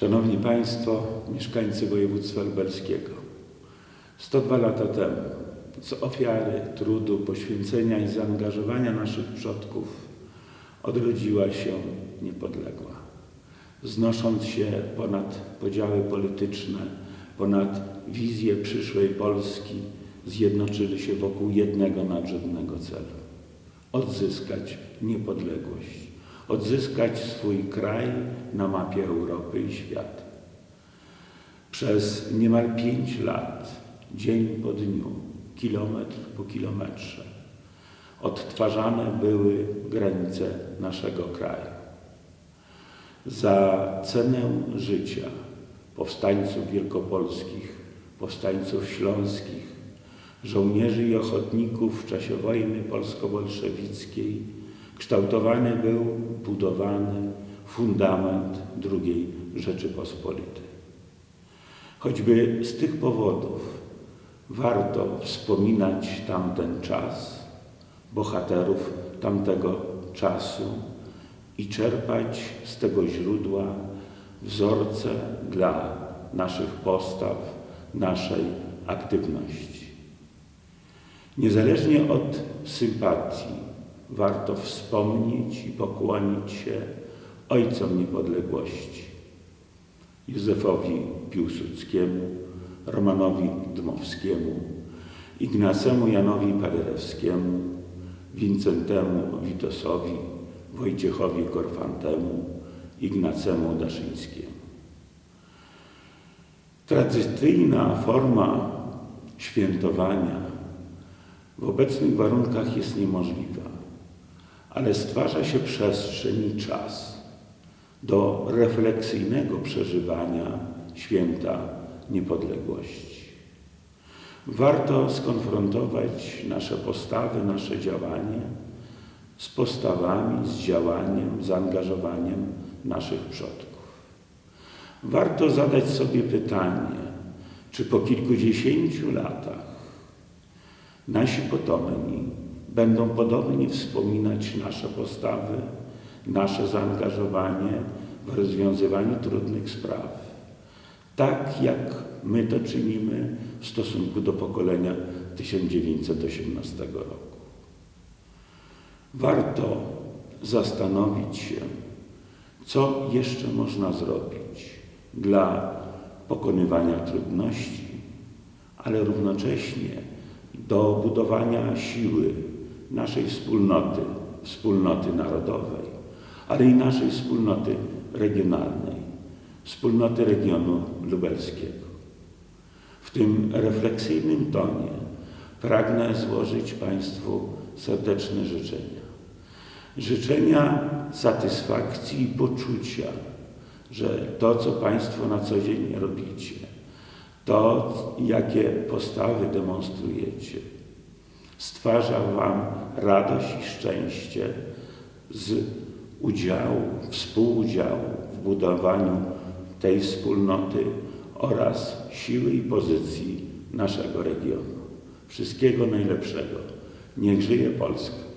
Szanowni Państwo, mieszkańcy województwa lubelskiego. 102 lata temu z ofiary, trudu, poświęcenia i zaangażowania naszych przodków odrodziła się niepodległa. Znosząc się ponad podziały polityczne, ponad wizję przyszłej Polski, zjednoczyli się wokół jednego nadrzędnego celu odzyskać niepodległość, odzyskać swój kraj na mapie Europy i świata. Przez niemal pięć lat, dzień po dniu, kilometr po kilometrze, odtwarzane były granice naszego kraju. Za cenę życia powstańców wielkopolskich, powstańców śląskich, żołnierzy i ochotników w czasie wojny polsko-bolszewickiej kształtowany był, budowany fundament II Rzeczypospolitej. Choćby z tych powodów warto wspominać tamten czas, bohaterów tamtego czasu i czerpać z tego źródła wzorce dla naszych postaw, naszej aktywności. Niezależnie od sympatii warto wspomnieć i pokłonić się ojcom niepodległości Józefowi Piłsudskiemu, Romanowi Dmowskiemu, Ignacemu Janowi Paderewskiemu, Wincentemu Witosowi, Wojciechowi Korfantemu, Ignacemu Daszyńskiemu. Tradycyjna forma świętowania w obecnych warunkach jest niemożliwa, ale stwarza się przestrzeń i czas do refleksyjnego przeżywania święta niepodległości. Warto skonfrontować nasze postawy, nasze działanie z postawami, z działaniem, zaangażowaniem naszych przodków. Warto zadać sobie pytanie, czy po kilkudziesięciu latach nasi potomni będą podobnie wspominać nasze postawy, nasze zaangażowanie w rozwiązywaniu trudnych spraw, tak jak my to czynimy w stosunku do pokolenia 1918 roku. Warto zastanowić się, co jeszcze można zrobić dla pokonywania trudności, ale równocześnie do budowania siły naszej wspólnoty, wspólnoty narodowej, ale i naszej wspólnoty regionalnej, wspólnoty regionu lubelskiego. W tym refleksyjnym tonie pragnę złożyć Państwu serdeczne życzenia. Życzenia satysfakcji i poczucia, że to, co Państwo na co dzień robicie, to, jakie postawy demonstrujecie, stwarza Wam radość i szczęście z udziału, współudziału w budowaniu tej wspólnoty oraz siły i pozycji naszego regionu. Wszystkiego najlepszego. Niech żyje Polska.